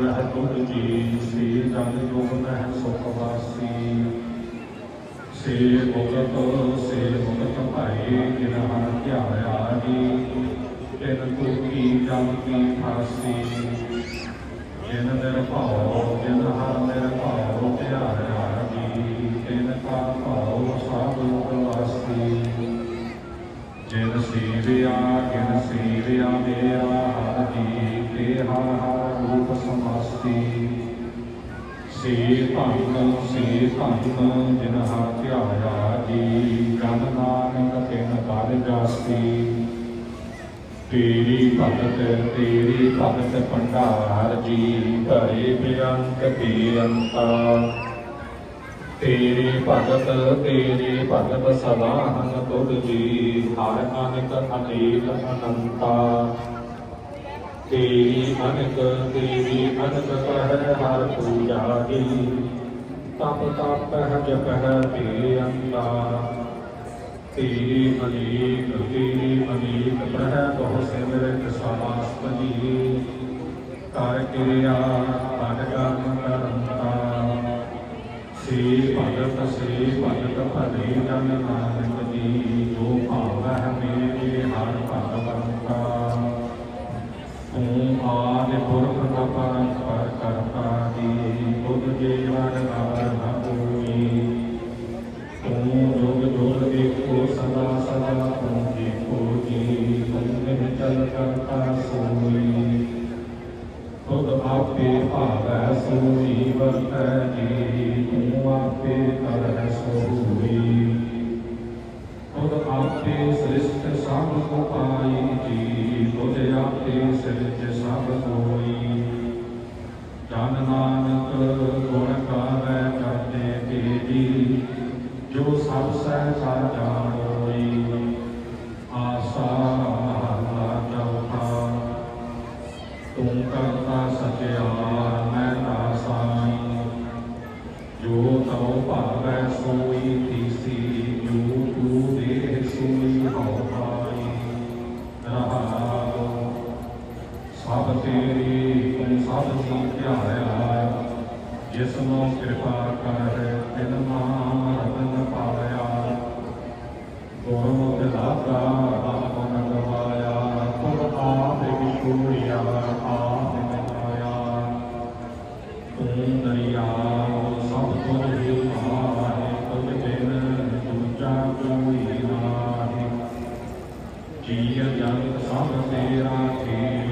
ਸੇ ਜੋਗ ਮਹਿ ਸੁਖ ਵਾਸੀ ਸੇ ਮੁਕਤ ਸੇ ਮੁਕਤ ਭਾਈ ਜਿਨ ਹਰ ਧਿਆਇਆ ਜੀ ਤਿਨ ਤੂ ਕੀ ਜਮ ਕੀ ਫਾਸੀ ਜਿਨ ਨਿਰਭਉ ਜਿਨ ਹਰ ਨਿਰਭਉ ਧਿਆਇਆ ਜੀ ਤਿਨ ਕਾ ਭਉ ਸਭ ਵਾਸੀ ਜਿਨ ਸੀਵਿਆ ਜਿਨ ਸੀਵਿਆ ਮੇਰਾ ਹਰ ਜੀ ਤੇ ਹਰ ਹਰ ਰੂਪ ਸਮਾਸਤੀ ਸੇ ਭਗਤ ਸੇ ਭਗਤ ਜਿਨ ਹਰ ਧਿਆਇਆ ਜੀ। ਗਨ ਨਾਨਕ ਤਿਨ ਕਰ ਜਾਸਤੀ ਤੇਰੀ ਭਗਤ ਤੇਰੀ ਭਗਤ ਭੰਡਾਰ ਜੀ। ਭਰੇ ਬੇਅੰਤ ਬੇਅੰਤਾ ਤੇਰੀ ਭਗਤ ਤੇਰੀ ਭਗਤ ਸਦਾ ਹਨ ਤੁਧ ਜੀ। ਹਰ ਅਨਕ ਅਨੇਕ ਅਨੰਤਾ। ਤੇਰੀ ਅਨਕ ਤੇਰੀ ਅਨਕ ਕਹਿ ਹਰ ਪੂਜਾ ਜੀ ਤਪ ਤਪ ਜਪਹਿ ਬੇਅੰਤਾ ਤੇਰੀ ਅਨੇਕ ਤੇਰੀ ਅਨੇਕ ਪ੍ਰਹਿ ਬਹੁ ਸਿਮਰਿਤ ਸਮਾਸਪਦੀ ਕਰ ਕਿਰਿਆ ਪਦ ਕਰਮ ਕਰੰਤਾ ਸੇ ਭਗਤ ਸੇ ਭਗਤ ਭਲੇ ਜਨ ਨਾਨਕ ਤੂੰ ਆਦਿ ਪੁਰਖ ਅਪਰੰਪਰ ਕਰਤਾ ਜੀ ਤੁਧ ਜੀਵਨ ਨਾਮ ਕੋਈ ਤੂੰ ਜੁਗ ਜੁਗ ਦੇਖੋ, ਸਦਾ ਸਦਾ ਤੂੰ ਦੇਖੋ, ਜੀ ਤੂੰ ਚਲ ਕਰਤਾ ਸੋਈ। ਤੁਧ ਆਪੇ ਭਾਵੈ ਸੋਈ, ਵਰਤੈ ਜੀ, ਤੂੰ ਆਪੇ ਕਰਹਿ ਸੋਈ। ਤੁਧ ਆਪੇ ਸ੍ਰਿਸ਼ਟ ਸਭ ਕੋ ਪਾਈ ਜੀ ਤੁਧ ਆਪੇ ਸਿਰਜ ਸਭ ਸਭ ਸਹਿ ਸਾ ਜਾਣੋਈ ਆਸਾ ਮਹਲਾ ਚੌਥਾ ਤੂੰ ਕਰਤਾ ਸਚਿਆਰ ਮੈਂ ਦਾਸਾਈ ਜੋ ਤਉ ਭਾਵੈ ਸੋਈ ਤੀਸੀ ਜੋ ਤੂ ਦੇਹ ਸੋਈ ਹਉ ਪਾਈ ਰਹਾਉ ਸਭ ਤੇਰੀ ਤੂੰ ਸਭ ਜੀ ਧਿਆਇਆ ਜਿਸ ਨੂੰ ਕਿਰਪਾ ਕਰ ਤੂੰ ਦਰਿਆਵ ਸਭ ਤੁਝ ਹੀ ਮਾਹੇ ਤੇਰਾ ਖੇਲ